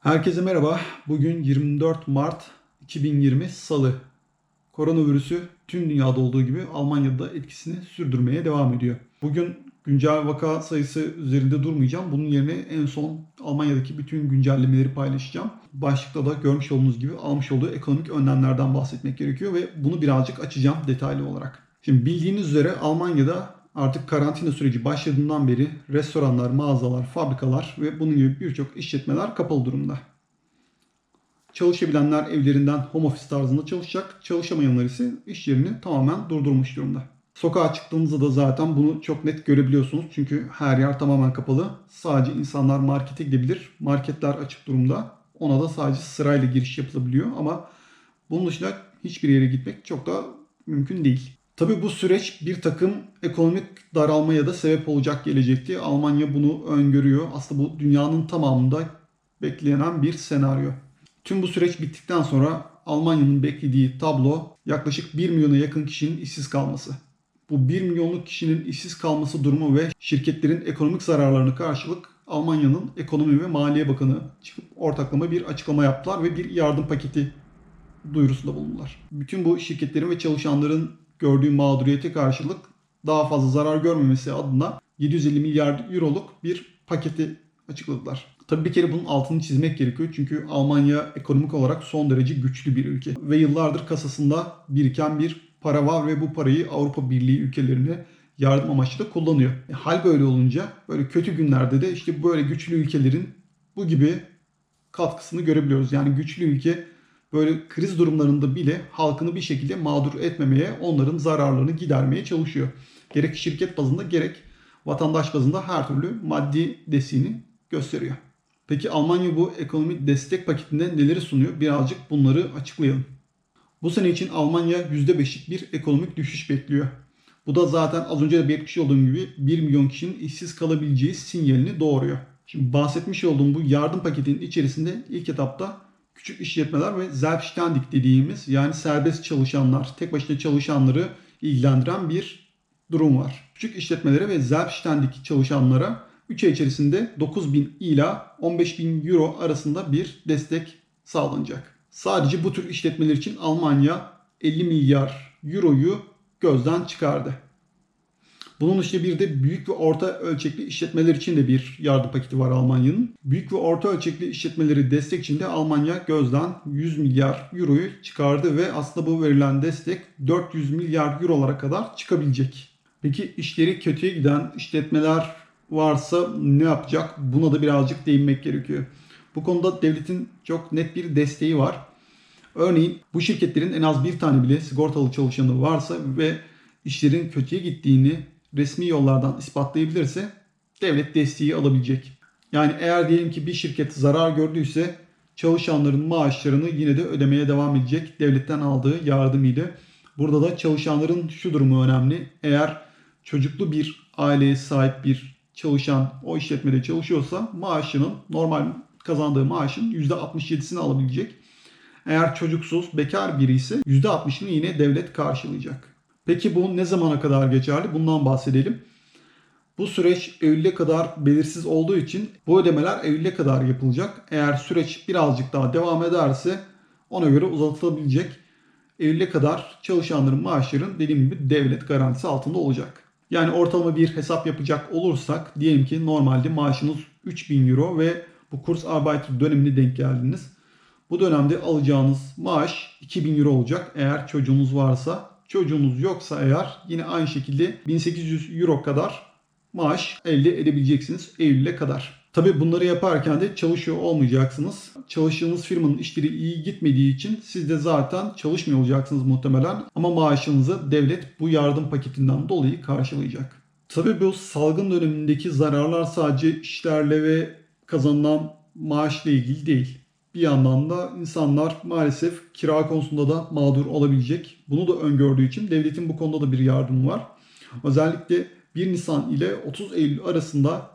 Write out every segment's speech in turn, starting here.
Herkese merhaba. Bugün 24 Mart 2020 Salı. Koronavirüsü tüm dünyada olduğu gibi Almanya'da etkisini sürdürmeye devam ediyor. Bugün güncel vaka sayısı üzerinde durmayacağım. Bunun yerine en son Almanya'daki bütün güncellemeleri paylaşacağım. Başlıkta da görmüş olduğunuz gibi almış olduğu ekonomik önlemlerden bahsetmek gerekiyor ve bunu birazcık açacağım detaylı olarak. Şimdi bildiğiniz üzere Almanya'da artık karantina süreci başladığından beri restoranlar, mağazalar, fabrikalar ve bunun gibi birçok işletmeler kapalı durumda. Çalışabilenler evlerinden home office tarzında çalışacak, çalışamayanlar ise iş yerini tamamen durdurmuş durumda. Sokağa çıktığınızda da zaten bunu çok net görebiliyorsunuz. Çünkü her yer tamamen kapalı. Sadece insanlar markete gidebilir. Marketler açık durumda. Ona da sadece sırayla giriş yapılabiliyor ama bunun dışında hiçbir yere gitmek çok da mümkün değil. Tabi bu süreç bir takım ekonomik daralmaya da sebep olacak gelecekti. Almanya bunu öngörüyor. Aslında bu dünyanın tamamında beklenen bir senaryo. Tüm bu süreç bittikten sonra Almanya'nın beklediği tablo yaklaşık 1 milyona yakın kişinin işsiz kalması. Bu 1 milyonluk kişinin işsiz kalması durumu ve şirketlerin ekonomik zararlarını karşılık Almanya'nın Ekonomi ve Maliye Bakanı çıkıp ortaklama bir açıklama yaptılar ve bir yardım paketi duyurusunda bulundular. Bütün bu şirketlerin ve çalışanların gördüğü mağduriyete karşılık daha fazla zarar görmemesi adına 750 milyar euroluk bir paketi açıkladılar. Tabii bir kere bunun altını çizmek gerekiyor. Çünkü Almanya ekonomik olarak son derece güçlü bir ülke. Ve yıllardır kasasında biriken bir para var ve bu parayı Avrupa Birliği ülkelerine yardım amaçlı da kullanıyor. E, hal böyle olunca böyle kötü günlerde de işte böyle güçlü ülkelerin bu gibi katkısını görebiliyoruz. Yani güçlü ülke böyle kriz durumlarında bile halkını bir şekilde mağdur etmemeye, onların zararlarını gidermeye çalışıyor. Gerek şirket bazında gerek vatandaş bazında her türlü maddi desteğini gösteriyor. Peki Almanya bu ekonomik destek paketinde neleri sunuyor? Birazcık bunları açıklayalım. Bu sene için Almanya %5'lik bir ekonomik düşüş bekliyor. Bu da zaten az önce de belirtmiş olduğum gibi 1 milyon kişinin işsiz kalabileceği sinyalini doğuruyor. Şimdi bahsetmiş olduğum bu yardım paketinin içerisinde ilk etapta küçük işletmeler ve Selbstständig dediğimiz yani serbest çalışanlar, tek başına çalışanları ilgilendiren bir durum var. Küçük işletmelere ve Selbstständig çalışanlara 3 ay içerisinde 9000 ila 15000 euro arasında bir destek sağlanacak. Sadece bu tür işletmeler için Almanya 50 milyar euroyu gözden çıkardı. Bunun dışında bir de büyük ve orta ölçekli işletmeler için de bir yardım paketi var Almanya'nın. Büyük ve orta ölçekli işletmeleri destek için de Almanya gözden 100 milyar euroyu çıkardı ve aslında bu verilen destek 400 milyar eurolara kadar çıkabilecek. Peki işleri kötüye giden işletmeler varsa ne yapacak? Buna da birazcık değinmek gerekiyor. Bu konuda devletin çok net bir desteği var. Örneğin bu şirketlerin en az bir tane bile sigortalı çalışanı varsa ve işlerin kötüye gittiğini resmi yollardan ispatlayabilirse devlet desteği alabilecek. Yani eğer diyelim ki bir şirket zarar gördüyse çalışanların maaşlarını yine de ödemeye devam edecek devletten aldığı yardım. Burada da çalışanların şu durumu önemli. Eğer çocuklu bir aileye sahip bir çalışan o işletmede çalışıyorsa maaşının normal kazandığı maaşın %67'sini alabilecek. Eğer çocuksuz, bekar biri ise %60'ını yine devlet karşılayacak. Peki bu ne zamana kadar geçerli? Bundan bahsedelim. Bu süreç Eylül'e kadar belirsiz olduğu için bu ödemeler Eylül'e kadar yapılacak. Eğer süreç birazcık daha devam ederse ona göre uzatılabilecek. Eylül'e kadar çalışanların maaşların dediğim gibi devlet garantisi altında olacak. Yani ortalama bir hesap yapacak olursak diyelim ki normalde maaşınız 3000 euro ve bu kurs arbeiter dönemine denk geldiniz. Bu dönemde alacağınız maaş 2000 euro olacak eğer çocuğunuz varsa. Çocuğunuz yoksa eğer yine aynı şekilde 1800 euro kadar maaş elde edebileceksiniz Eylül'e kadar. Tabi bunları yaparken de çalışıyor olmayacaksınız. Çalıştığınız firmanın işleri iyi gitmediği için siz de zaten çalışmıyor olacaksınız muhtemelen. Ama maaşınızı devlet bu yardım paketinden dolayı karşılayacak. Tabi bu salgın dönemindeki zararlar sadece işlerle ve kazanılan maaşla ilgili değil. Bir yandan da insanlar maalesef kira konusunda da mağdur olabilecek. Bunu da öngördüğü için devletin bu konuda da bir yardımı var. Özellikle 1 Nisan ile 30 Eylül arasında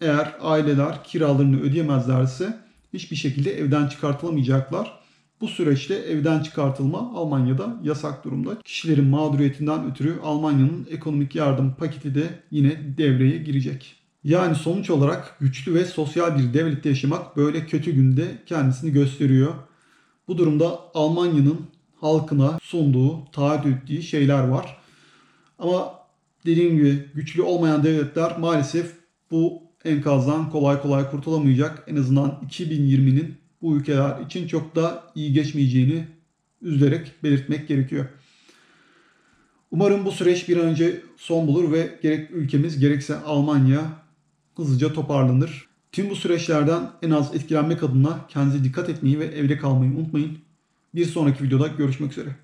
eğer aileler kiralarını ödeyemezlerse hiçbir şekilde evden çıkartılamayacaklar. Bu süreçte evden çıkartılma Almanya'da yasak durumda. Kişilerin mağduriyetinden ötürü Almanya'nın ekonomik yardım paketi de yine devreye girecek. Yani sonuç olarak güçlü ve sosyal bir devlette yaşamak böyle kötü günde kendisini gösteriyor. Bu durumda Almanya'nın halkına sunduğu, taahhüt ettiği şeyler var. Ama dediğim gibi güçlü olmayan devletler maalesef bu enkazdan kolay kolay kurtulamayacak. En azından 2020'nin bu ülkeler için çok da iyi geçmeyeceğini üzülerek belirtmek gerekiyor. Umarım bu süreç bir an önce son bulur ve gerek ülkemiz gerekse Almanya hızlıca toparlanır. Tüm bu süreçlerden en az etkilenmek adına kendinize dikkat etmeyi ve evde kalmayı unutmayın. Bir sonraki videoda görüşmek üzere.